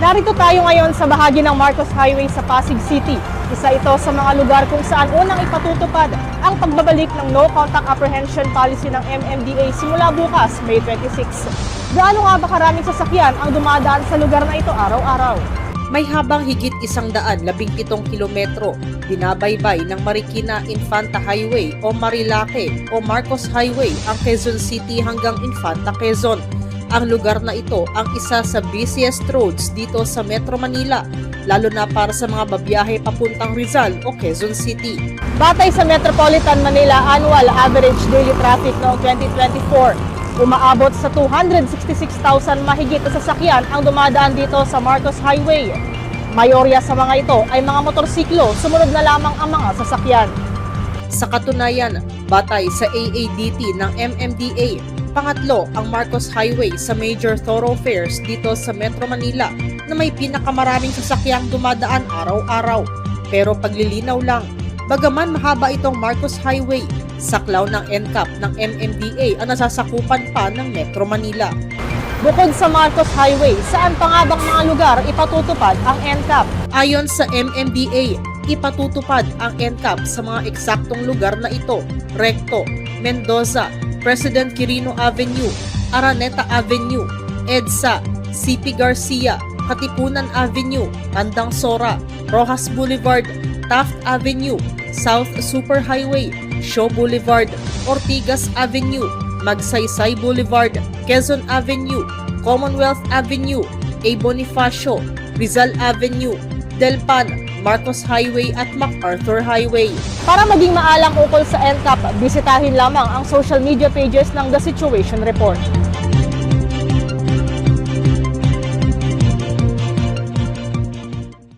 Narito tayo ngayon sa bahagi ng Marcos Highway sa Pasig City. Isa ito sa mga lugar kung saan unang ipatutupad ang pagbabalik ng No Contact Apprehension Policy ng MMDA simula bukas, May 26. Gaano nga ba karaming sasakyan ang dumadaan sa lugar na ito araw-araw? May habang higit isang daan labing pitong kilometro, binabaybay ng Marikina Infanta Highway o Marilake o Marcos Highway ang Quezon City hanggang Infanta, Quezon. Ang lugar na ito ang isa sa busiest roads dito sa Metro Manila, lalo na para sa mga babiyahe papuntang Rizal o Quezon City. Batay sa Metropolitan Manila Annual Average Daily Traffic noong 2024, umaabot sa 266,000 mahigit na sasakyan ang dumadaan dito sa Marcos Highway. Mayorya sa mga ito ay mga motorsiklo, sumunod na lamang ang mga sasakyan. Sa katunayan, batay sa AADT ng MMDA, pangatlo ang Marcos Highway sa major thoroughfares dito sa Metro Manila na may pinakamaraming sasakyang dumadaan araw-araw. Pero paglilinaw lang, bagaman mahaba itong Marcos Highway, saklaw ng NCAP ng MMDA ang nasasakupan pa ng Metro Manila. Bukod sa Marcos Highway, saan pa nga bang mga lugar ipatutupad ang NCAP? Ayon sa MMDA, ipatutupad ang NCAP sa mga eksaktong lugar na ito, Recto, Mendoza, President Quirino Avenue, Araneta Avenue, EDSA, CP Garcia, Katipunan Avenue, Tandang Sora, Rojas Boulevard, Taft Avenue, South Superhighway, Shaw Boulevard, Ortigas Avenue, Magsaysay Boulevard, Quezon Avenue, Commonwealth Avenue, A. Bonifacio, Rizal Avenue, Delpan, Marcos Highway at MacArthur Highway. Para maging maalam ukol sa NCAP, bisitahin lamang ang social media pages ng The Situation Report.